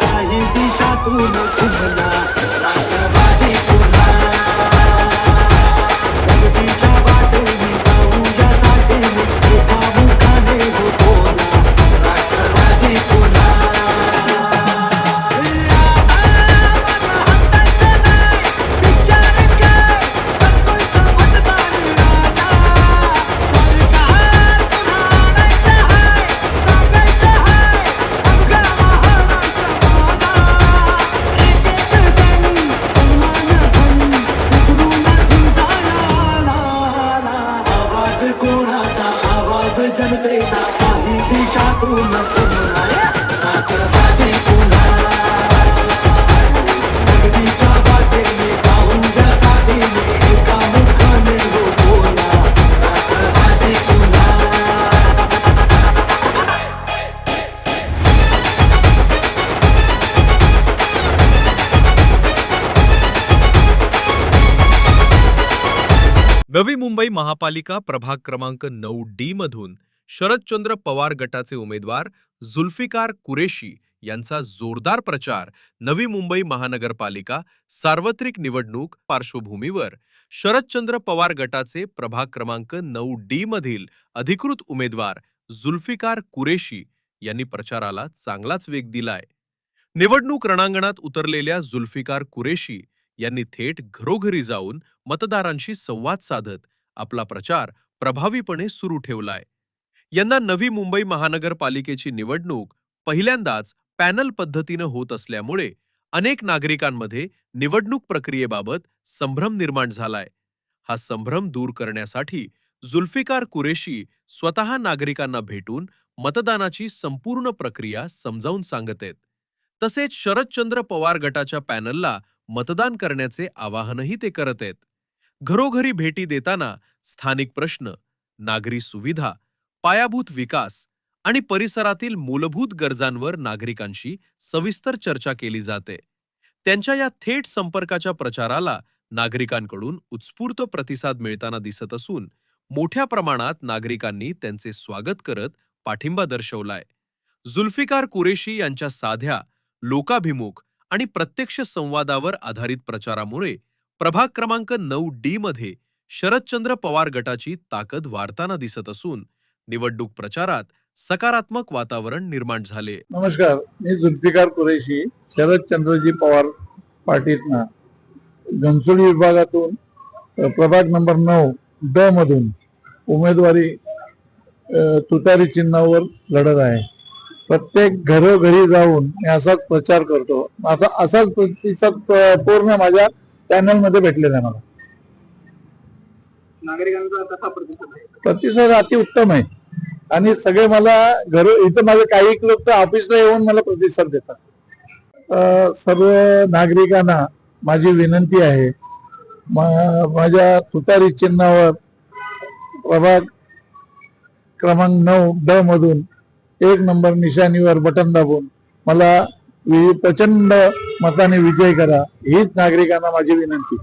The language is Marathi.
काही दिशातून खुमला राष्ट्रवादी पुन्हा. नवी मुंबई महापालिका प्रभाग क्रमांक नऊ डी मधून शरदचंद्र पवार गटाचे उमेदवार जुल्फिकार कुरेशी यांचा जोरदार प्रचार नवी मुंबई महानगरपालिका सार्वत्रिक निवडणूक पार्श्वभूमीवर. शरदचंद्र पवार गटाचे प्रभाग क्रमांक नऊ डी मधील अधिकृत उमेदवार जुल्फिकार कुरेशी यांनी प्रचाराला चांगलाच वेग दिलाय. निवडणूक रणांगणात उतरलेल्या जुल्फिकार कुरेशी यांनी थेट घरोघरी जाऊन मतदारांशी संवाद साधत आपला प्रचार प्रभावीपणे सुरू ठेवलाय. यंदा नवी मुंबई महानगरपालिकेची निवडणूक पहिल्यांदाच पॅनल पद्धतीनं होत असल्यामुळे अनेक नागरिकांमध्ये निवडणूक प्रक्रियेबाबत संभ्रम निर्माण झालाय. हा संभ्रम दूर करण्यासाठी जुल्फिकार कुरेशी स्वतः नागरिकांना भेटून मतदानाची संपूर्ण प्रक्रिया समजावून सांगतेत तसेच शरदचंद्र पवार गटाच्या पॅनलला मतदान करण्याचे आवाहनही ते करत आहेत. घरोघरी भेटी देताना स्थानिक प्रश्न नागरी सुविधा पायाभूत विकास आणि परिसरातील मूलभूत गरजांवर नागरिकांशी सविस्तर चर्चा केली जाते. त्यांच्या या थेट संपर्काच्या प्रचाराला नागरिकांकडून उत्स्फूर्त प्रतिसाद मिळताना दिसत असून मोठ्या प्रमाणात नागरिकांनी त्यांचे स्वागत करत पाठिंबा दर्शवलाय. जुल्फिकार कुरेशी यांच्या साध्या लोकाभिमुख आणि प्रत्यक्ष संवादावर आधारित प्रचारामुळे प्रभाग क्रमांक नऊ डी मध्ये शरदचंद्र पवार गटाची ताकद वाढताना दिसत असून निवडणूक प्रचारात सकारात्मक वातावरण निर्माण झाले. नमस्कार मी जुल्फिकार कुरेशी शरदचंद्रजी पवार पार्टीतनं. घनसोली विभागातून प्रभाग नंबर नऊ ड मधून उमेदवारी तुतारी चिन्हावर लढत आहे. प्रत्येक घरोघरी जाऊन मी असाच प्रचार करतो. आता असाच प्रतिसाद प- पूर्ण माझ्या पॅनलमध्ये भेटलेला आहे मला. नागरिकांचा कसा प्रतिसाद आहे प्रतिसाद अतिउत्तम आहे. आणि सगळे मला घर इथं माझे काही लोक तर ऑफिसला येऊन मला प्रतिसाद देतात. सर्व नागरिकांना माझी विनंती आहे माझ्या तुतारी चिन्हावर प्रभाग क्रमांक नऊ ड मधून एक नंबर निशाणीवर बटन दाबून मला प्रचंड मताने विजय करा हीच नागरिकांना माझी विनंती.